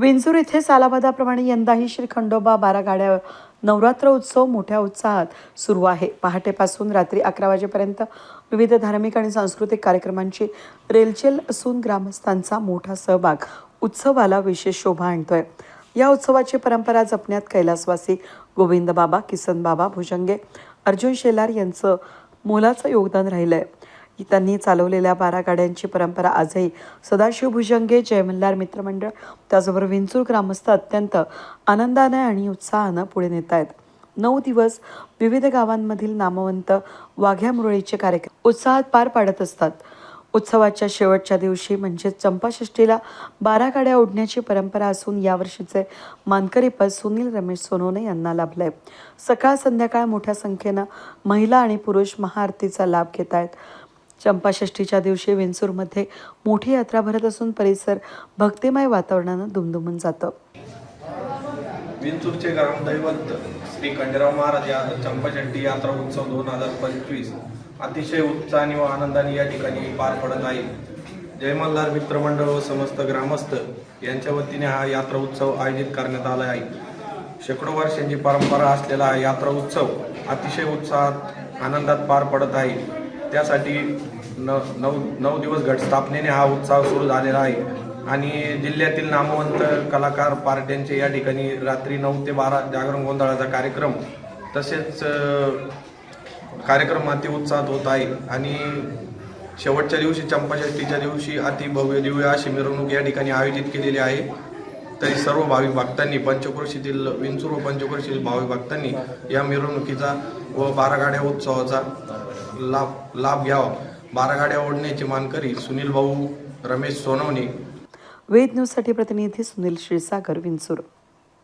विंचूर येथे सालाबादाप्रमाणे यंदाही श्री खंडोबा बारा गाड्या नवरात्र उत्सव मोठ्या उत्साहात सुरू आहे. पहाटेपासून रात्री अकरा वाजेपर्यंत विविध धार्मिक आणि सांस्कृतिक कार्यक्रमांची रेलचेल असून ग्रामस्थांचा मोठा सहभाग उत्सवाला विशेष शोभा आणतोय. या उत्सवाची परंपरा जपण्यात कैलासवासी गोविंद बाबा किसन बाबा भुजंगे अर्जुन शेलार यांचं मोलाचं योगदान राहिलं आहे त्यांनी चालवलेल्या बारा गाड्यांची परंपरा आजही सदाशिव भुजंगे जयमल्हार मित्रमंडळ त्याचबरोबर विंचूर ग्रामस्थ अत्यंत आनंदाने आणि उत्साहानं पुढे नेत आहेत नऊ दिवस विविध गावांमधील नामवंत वाघ्या मुरळीचे कार्यक्रम उत्साहात पार पाडत असतात. उत्सवाच्या शेवटच्या दिवशी म्हणजे चंपाषष्ठीला बारा गाड्या ओढण्याची परंपरा असून यावर्षीचे मानकरी पद सुनील रमेश सोनोने यांना लाभलंय. सकाळ संध्याकाळ मोठ्या संख्येनं महिला आणि पुरुष महाआरतीचा लाभ घेत आहेत चंपाषष्ठीच्या दिवशी विंचूरमध्ये मोठी यात्रा भरत असून परिसर भक्तिमय वातावरणानं दुमदुमून जातं. विंचूरचे ग्रामदैवत श्री खंडेराव महाराज या चंपाषष्ठी यात्रा उत्सव दोन हजार पंचवीस अतिशय उत्साहाने व आनंदाने या ठिकाणी पार पडत आहे. जयमल्लार मित्रमंडळ व समस्त ग्रामस्थ यांच्या वतीने हा यात्रा उत्सव आयोजित करण्यात आला आहे. शेकडो वर्षांची परंपरा असलेला हा यात्रा उत्सव अतिशय उत्साहात आनंदात पार पडत आहे. त्यासाठी न नऊ नऊ दिवस घटस्थापनेने हा उत्सव सुरू झालेला आहे. आणि जिल्ह्यातील नामवंत कलाकार पार्ट्यांचे या ठिकाणी रात्री नऊ ते बारा जागरण गोंधळाचा कार्यक्रम तसेच कार्यक्रम अति उत्साहात होत आहे. आणि शेवटच्या दिवशी चंपाषष्टीच्या दिवशी अति भव्य दिव्य अशी मिरवणूक या ठिकाणी आयोजित केलेली आहे. तरी सर्व भाविक भक्तांनी पंचक्रोशीतील विंचूर व पंचक्रोशीतील भाविक भक्तांनी या मिरवणुकीचा व बारागाड्या उत्सवाचा लाभ लाभ घ्यावा. बारा गाड्या ओढण्याचे मानकरी सुनील भाऊ रमेश सोनवणे. वेद न्यूजसाठी प्रतिनिधी सुनील क्षीरसागर विंचूर.